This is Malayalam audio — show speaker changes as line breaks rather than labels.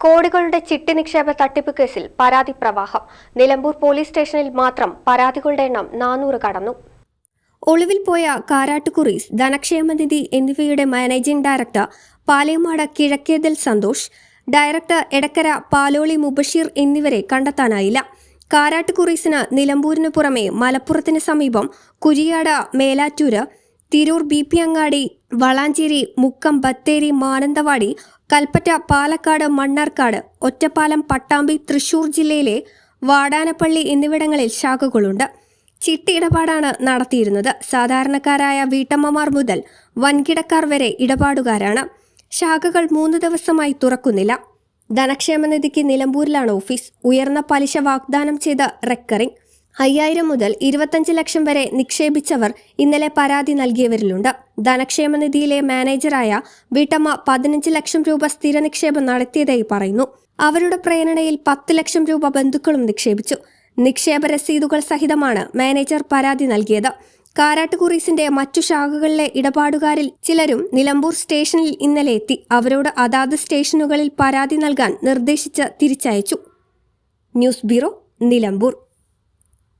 കോടികളുടെ ചിട്ടി നിക്ഷേപ തട്ടിപ്പ് കേസിൽ പരാതി പ്രവാഹം. നിലമ്പൂർ പോലീസ് സ്റ്റേഷനിൽ മാത്രം പരാതികളുടെ എണ്ണം നാനൂറ് കടന്നു. ഒളിവിൽ പോയ കാരാട്ടുകുറീസ് ധനക്ഷേമനിധി എന്നിവയുടെ managing director Palayamad Kizhakkethil Santhosh director Edakkara Paloli Mubasheer എന്നിവരെ കണ്ടെത്താനായില്ല. കാരാട്ടുകുറീസിന് നിലമ്പൂരിന് പുറമെ മലപ്പുറത്തിന് സമീപം കുരിയാട് മേലാറ്റൂര് തിരൂർ ബി പി അങ്ങാടി വളാഞ്ചേരി മുക്കം ബത്തേരി മാനന്തവാടി കൽപ്പറ്റ പാലക്കാട് മണ്ണാർക്കാട് ഒറ്റപ്പാലം പട്ടാമ്പി തൃശൂർ ജില്ലയിലെ വാടാനപ്പള്ളി എന്നിവിടങ്ങളിൽ ശാഖകളുണ്ട്. ചിട്ടി ഇടപാടാണ് നടത്തിയിരുന്നത്. സാധാരണക്കാരായ വീട്ടമ്മമാർ മുതൽ വൻകിടക്കാർ വരെ ഇടപാടുകാരാണ്. ശാഖകൾ മൂന്ന് ദിവസമായി തുറക്കുന്നില്ല. ധനക്ഷേമനിധിക്ക് നിലമ്പൂരിലാണ് ഓഫീസ്. ഉയർന്ന പലിശ വാഗ്ദാനം ചെയ്ത റെക്കറിംഗ്. അയ്യായിരം മുതൽ ഇരുപത്തഞ്ച് ലക്ഷം വരെ നിക്ഷേപിച്ചവർ ഇന്നലെ പരാതി നൽകിയവരിലുണ്ട്. ധനക്ഷേമനിധിയിലെ മാനേജറായ വീട്ടമ്മ പതിനഞ്ച് ലക്ഷം രൂപ സ്ഥിര നിക്ഷേപം നടത്തിയതായി പറയുന്നു. അവരുടെ പ്രേരണയിൽ പത്ത് ലക്ഷം രൂപ ബന്ധുക്കളും നിക്ഷേപിച്ചു. നിക്ഷേപ രസീതുകൾ സഹിതമാണ് മാനേജർ പരാതി നൽകിയത്. കാരാട്ടുകുറീസിന്റെ മറ്റു ശാഖകളിലെ ഇടപാടുകാരിൽ ചിലരും നിലമ്പൂർ സ്റ്റേഷനിൽ ഇന്നലെ എത്തി. അവരോട് അതാത് സ്റ്റേഷനുകളിൽ പരാതി നൽകാൻ നിർദ്ദേശിച്ച് തിരിച്ചയച്ചു. News bureau Nilambur.